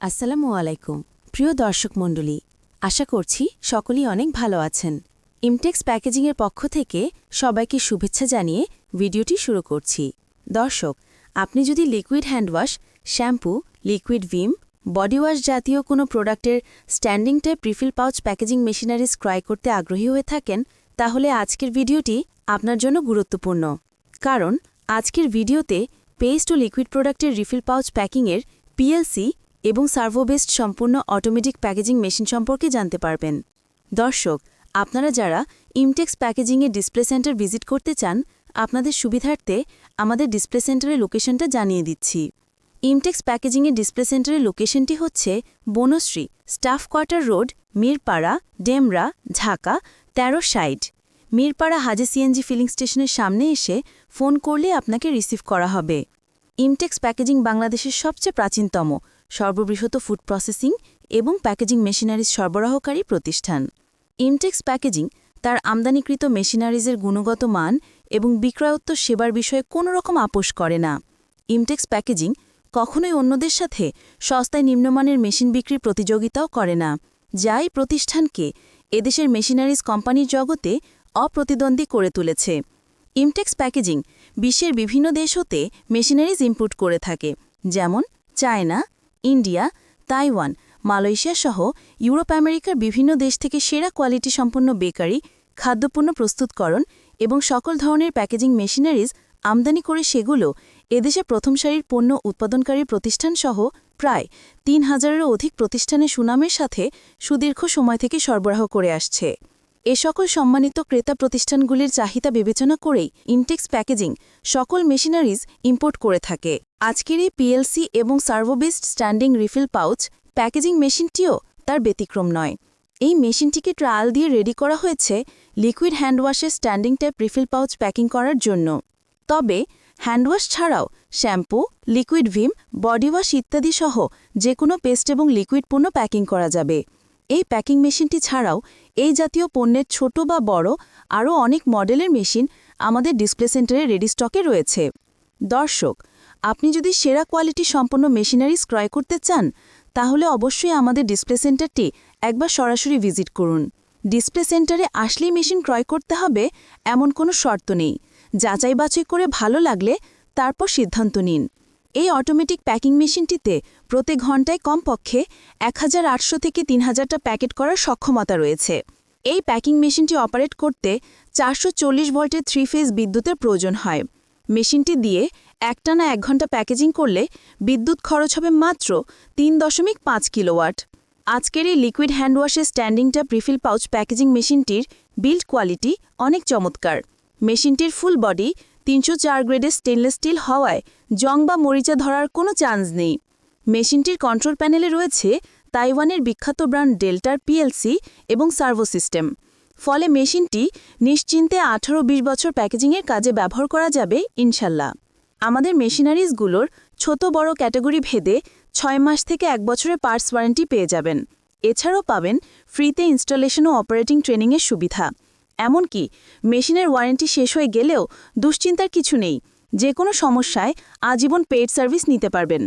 আসসালামু আলাইকুম। প্রিয় দর্শক মণ্ডলী, আশা করছি সকলেই অনেক ভালো আছেন। ইমটেক্স প্যাকেজিংয়ের পক্ষ থেকে সবাইকে শুভেচ্ছা জানিয়ে ভিডিওটি শুরু করছি। দর্শক, আপনি যদি liquid handwash, shampoo, liquid Vim body wash জাতীয় কোনো প্রোডাক্টের standing type refill pouch packaging machineries ক্রয় করতে আগ্রহী হয়ে থাকেন, তাহলে আজকের ভিডিওটি আপনার জন্য গুরুত্বপূর্ণ। কারণ, আজকের ভিডিওতে পেস্ট ও লিকুইড প্রোডাক্টের রিফিল পাউচ প্যাকিংয়ের পিএলসি এবং সার্ভোবেস্ট সম্পূর্ণ অটোমেটিক প্যাকেজিং মেশিন সম্পর্কে জানতে পারবেন। দর্শক, আপনারা যারা ইমটেক্স প্যাকেজিংয়ের ডিসপ্লে সেন্টার ভিজিট করতে চান, আপনাদের সুবিধার্থে আমাদের ডিসপ্লে সেন্টারের লোকেশনটা জানিয়ে দিচ্ছি। ইমটেক্স প্যাকেজিংয়ের ডিসপ্লে সেন্টারের লোকেশনটি হচ্ছে Banasree staff quarter road, Mirpara, Demra, Dhaka, তেরো সাইড মিরপাড়া হাজে সিএনজি ফিলিং স্টেশনের সামনে এসে ফোন করলে আপনাকে রিসিভ করা হবে। ইমটেক্স প্যাকেজিং বাংলাদেশের সবচেয়ে প্রাচীনতম, সর্ববৃহৎ ফুড প্রসেসিং এবং প্যাকেজিং মেশিনারিজ সরবরাহকারী প্রতিষ্ঠান। ইমটেক্স প্যাকেজিং তার আমদানিকৃত মেশিনারিজের গুণগত মান এবং বিক্রয়োত্তর সেবার বিষয়ে কোনো রকম আপোষ করে না। ইমটেক্স প্যাকেজিং কখনোই অন্যদের সাথে সস্তায় নিম্নমানের মেশিন বিক্রির প্রতিযোগিতাও করে না যাই প্রতিষ্ঠানকে এদেশের মেশিনারিজ কোম্পানির জগতে অপ্রতিদ্বন্দ্বী করে তুলেছে। ইমটেক্স প্যাকেজিং বিশ্বের বিভিন্ন দেশ হতে মেশিনারিজ ইম্পোর্ট করে থাকে, যেমন চায়না, ইন্ডিয়া, তাইওয়ান, মালয়েশিয়া সহ ইউরোপ, আমেরিকার বিভিন্ন দেশ থেকে সেরা কোয়ালিটি সম্পন্ন বেকারি, খাদ্যপণ্য প্রস্তুতকরণ এবং সকল ধরনের প্যাকেজিং মেশিনারিজ আমদানি করে সেগুলো এদেশে প্রথম সারির পণ্য উৎপাদনকারী প্রতিষ্ঠানসহ প্রায় তিন হাজারেরও অধিক প্রতিষ্ঠানের সুনামের সাথে সুদীর্ঘ সময় থেকে সরবরাহ করে আসছে। এ সকল সম্মানিত ক্রেতা প্রতিষ্ঠানগুলির চাহিদা বিবেচনা করেই ইনটেক্স প্যাকেজিং সকল মেশিনারিজ ইম্পোর্ট করে থাকে। আজকের এই পিএলসি এবং servo based standing refill pouch packaging মেশিনটিও তার ব্যতিক্রম নয়। এই মেশিনটিকে ট্রায়াল দিয়ে রেডি করা হয়েছে liquid হ্যান্ডওয়াশের standing type refill pouch packing করার জন্য। তবে হ্যান্ডওয়াশ ছাড়াও shampoo, liquid Vim, body wash ইত্যাদি সহ যে কোনো পেস্ট এবং লিকুইড পণ্য প্যাকিং করা যাবে। এই প্যাকিং মেশিনটি ছাড়াও এই জাতীয় পণ্যের ছোট বা বড় আরও অনেক মডেলের মেশিন আমাদের ডিসপ্লে সেন্টারে রেডি স্টকে রয়েছে। দর্শক, আপনি যদি সেরা কোয়ালিটি সম্পন্ন মেশিনারিজ ক্রয় করতে চান, তাহলে অবশ্যই আমাদের ডিসপ্লে সেন্টারটি একবার সরাসরি ভিজিট করুন। ডিসপ্লে সেন্টারে আসলেই মেশিন ক্রয় করতে হবে এমন কোনো শর্ত নেই। যাচাই বাছাই করে ভালো লাগলে তারপর সিদ্ধান্ত নিন। এই অটোমেটিক প্যাকিং মেশিনটিতে প্রতি ঘন্টায় কমপক্ষে এক হাজার আটশো থেকে তিন হাজারটা প্যাকেট করার সক্ষমতা রয়েছে। এই প্যাকিং মেশিনটি অপারেট করতে চারশো চল্লিশ ভোল্টের থ্রি ফেজ বিদ্যুতের প্রয়োজন হয়। মেশিনটি দিয়ে একটানা এক ঘণ্টা প্যাকেজিং করলে বিদ্যুৎ খরচ হবে মাত্র তিন দশমিক পাঁচ কিলোওয়াট আজকের এই liquid হ্যান্ডওয়াশের standing tap refill pouch packaging মেশিনটির build quality অনেক চমৎকার। মেশিনটির ফুল বডি তিনশো চার গ্রেডের স্টেনলেস স্টিল হওয়ায় জং বা মরিচা ধরার কোনো চান্স নেই। মেশিনটির কন্ট্রোল প্যানেলে রয়েছে তাইওয়ানের বিখ্যাত ব্র্যান্ড ডেল্টার পিএলসি এবং সার্ভো সিস্টেম ফলে মেশিনটি নিশ্চিন্তে আঠারো বিশ বছর প্যাকেজিংয়ের কাজে ব্যবহার করা যাবে, ইনশাল্লাহ। আমাদের মেশিনারিজগুলোর ছোট বড় ক্যাটাগরি ভেদে ছয় মাস থেকে এক বছরের পার্টস ওয়ারেন্টি পেয়ে যাবেন। এছাড়াও পাবেন ফ্রিতে ইনস্টলেশন ও অপারেটিং ট্রেনিংয়ের সুবিধা। এমনকি মেশিনের ওয়ারেন্টি শেষ হয়ে গেলেও দুশ্চিন্তার কিছু নেই। যে কোনো সমস্যায় আজীবন পেড সার্ভিস নিতে পারবেন।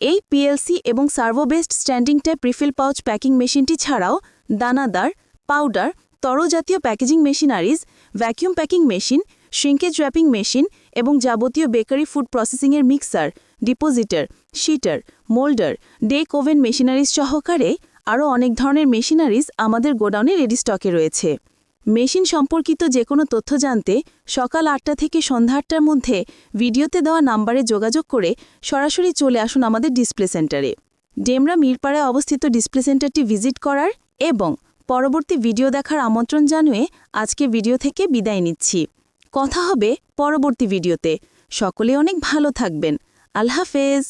এই পিএলসি এবং servo based standing tap refill pouch packing মেশিনটি ছাড়াও দানাদার, powder তরজাতীয় packaging machineries, vacuum packing machine shrinkage wrapping machine এবং যাবতীয় bakery food প্রসেসিংয়ের mixer, depositor, sheeter, moulder, deck oven machineries সহকারে আরও অনেক ধরনের মেশিনারিজ আমাদের গোডাউনে রেডি স্টকে রয়েছে। মেশিন সম্পর্কিত যে কোনো তথ্য জানতে সকাল আটটা থেকে সন্ধ্যা আটটার মধ্যে ভিডিওতে দেওয়া নাম্বারে যোগাযোগ করে সরাসরি চলে আসুন আমাদের ডিসপ্লে সেন্টারে। ডেমরা মিরপাড়ায় অবস্থিত ডিসপ্লে সেন্টারটি ভিজিট করার এবং পরবর্তী ভিডিও দেখার আমন্ত্রণ জানিয়ে আজকে ভিডিও থেকে বিদায় নিচ্ছি। কথা হবে পরবর্তী ভিডিওতে। সকলে অনেক ভালো থাকবেন। আল্লাহ হাফেজ।